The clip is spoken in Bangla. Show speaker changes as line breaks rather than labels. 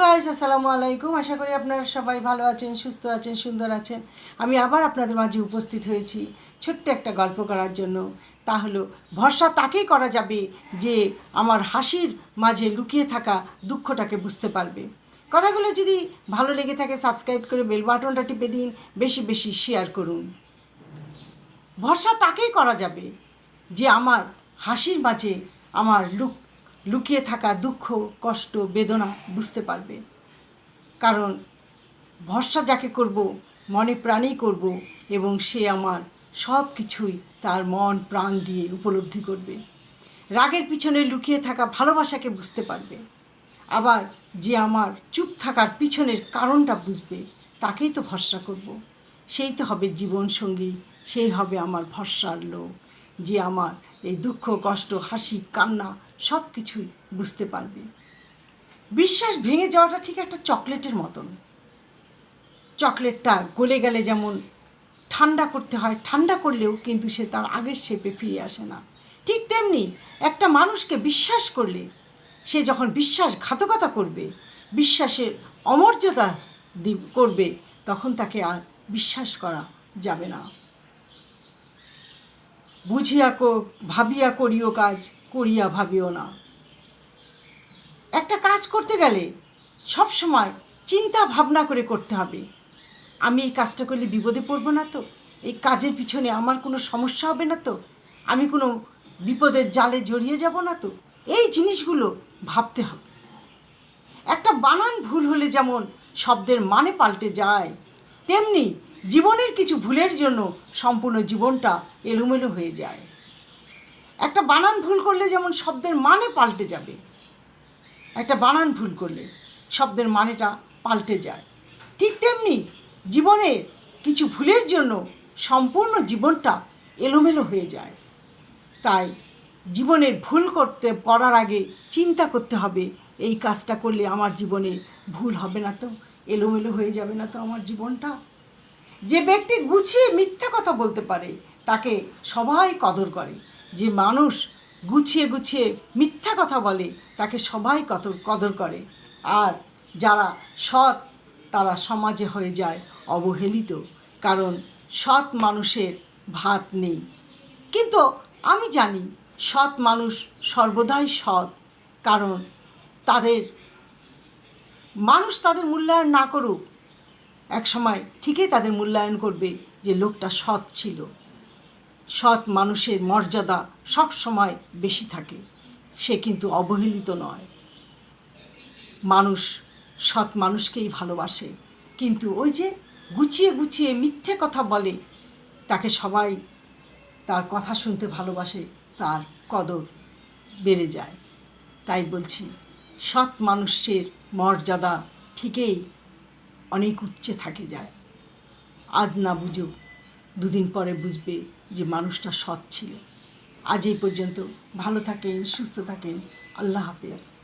গাইস আসসালামু আলাইকুম। আশা করি আপনারা সবাই ভালো আছেন, সুস্থ আছেন, সুন্দর আছেন। আমি আবার আপনাদের মাঝে উপস্থিত হয়েছি ছোট্ট একটা গল্প করার জন্য। তা হলো, ভরসা তাকেই করা যাবে যে আমার হাসির মাঝে লুকিয়ে থাকা দুঃখটাকে বুঝতে পারবে। কথাগুলো যদি ভালো লেগে থাকে সাবস্ক্রাইব করে বেল বাটনটা টিপে দিন, বেশি বেশি শেয়ার করুন। ভরসা তাকেই করা যাবে যে আমার হাসির মাঝে আমার লুক লুকিয়ে থাকা দুঃখ, কষ্ট, বেদনা বুঝতে পারবে। কারণ ভরসা যাকে করব, মনে প্রাণেই করব এবং সে আমার সব কিছুই তার মন, প্রাণ দিয়ে উপলব্ধি করবে। রাগের পিছনে লুকিয়ে থাকা ভালোবাসাকে বুঝতে পারবে। আবার যে আমার চুপ থাকার পিছনের কারণটা বুঝবে, তাকেই তো ভরসা করব। সেই তো হবে জীবনসঙ্গী সেই হবে আমার ভরসার লোক, যে আমার এই দুঃখ, কষ্ট, হাসি, কান্না সব কিছুই বুঝতে পারবে। বিশ্বাস ভেঙে যাওয়াটা ঠিক একটা চকলেটের মতন। চকলেটটা গলে গেলে যেমন ঠান্ডা করতে হয়, ঠান্ডা করলেও কিন্তু সে তার আগের শেপে ফিরে আসে না। ঠিক তেমনি একটা মানুষকে বিশ্বাস করলে সে যখন বিশ্বাসঘাতকতা করবে, বিশ্বাসের অমর্যাদা করবে, তখন তাকে আর বিশ্বাস করা যাবে না। বুঝিয়া কো, ভাবিয়া করিও কাজ। করিয়া ভাবিও না। একটা কাজ করতে গেলে সব সময় চিন্তা ভাবনা করে করতে হবে। আমি এই কাজটা করলে বিপদে পড়ব না তো? এই কাজের পিছনে আমার কোনো সমস্যা হবে না তো? আমি কোনো বিপদের জালে জড়িয়ে যাব না তো? এই জিনিসগুলো ভাবতে হবে। একটা বানান ভুল হলে যেমন শব্দের মানে পাল্টে যায়, তেমনি জীবনের কিছু ভুলের জন্য সম্পূর্ণ জীবনটা এলোমেলো হয়ে যায়। একটা বানান ভুল করলে যেমন শব্দের মানে পাল্টে যাবে, একটা বানান ভুল করলে শব্দের মানেটা পাল্টে যায়। ঠিক তেমনি জীবনের কিছু ভুলের জন্য সম্পূর্ণ জীবনটা এলোমেলো হয়ে যায়। তাই জীবনের ভুল করতে, করার আগে চিন্তা করতে হবে, এই কাজটা করলে আমার জীবনে ভুল হবে না তো, এলোমেলো হয়ে যাবে না তো আমার জীবনটা? যে ব্যক্তি গুছিয়ে মিথ্যা কথা বলতে পারে, তাকে সবাই কদর করে। যে মানুষ গুছিয়ে গুছিয়ে মিথ্যা কথা বলে, তাকে সবাই কদর কদর করে। আর যারা সৎ, তারা সমাজে হয়ে যায় অবহেলিত, কারণ সৎ মানুষের ভাত নেই। কিন্তু আমি জানি সৎ মানুষ সর্বদাই সৎ, কারণ তাদের, মানুষ তাদের মূল্যায়ন না করুক। এক সময় ঠিকই তাদের মূল্যায়ন করবে যে লোকটা সৎ ছিল। সৎ মানুষের মর্যাদা সব সময় বেশি থাকে। সে কিন্তু অবহেলিত নয়। মানুষ সৎ মানুষকেই ভালোবাসে। কিন্তু ওই যে গুছিয়ে গুছিয়ে মিথ্যে কথা বলে, তাকে সবাই তার কথা শুনতে ভালোবাসে, তার কদর বেড়ে যায়। তাই বলছি, সৎ মানুষের মর্যাদা ঠিকই অনেক উচ্চে থাকে যায়। আজ না বুঝুক দুদিন পরে বুঝবে যে মানুষটা সৎ ছিল। আজ এই পর্যন্ত ভালো থাকেন, সুস্থ থাকেন। আল্লাহ হাফেজ।